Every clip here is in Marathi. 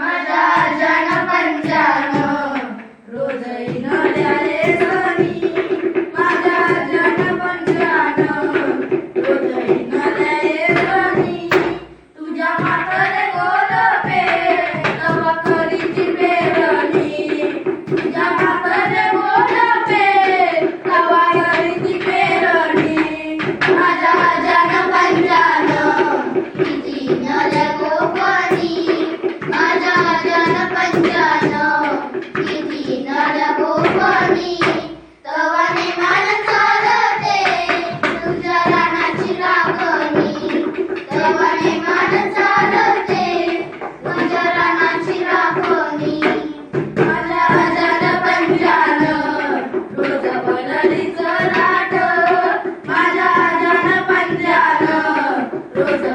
محمد तुझ्या राणाची राखोणी माझ्या भाज्या पंच आलं तुझंच माझ्या भाज्या पंजाल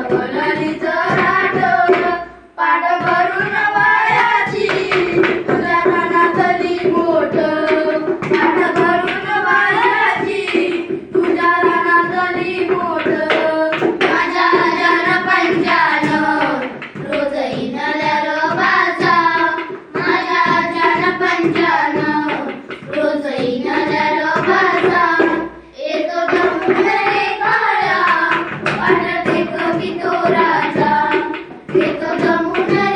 come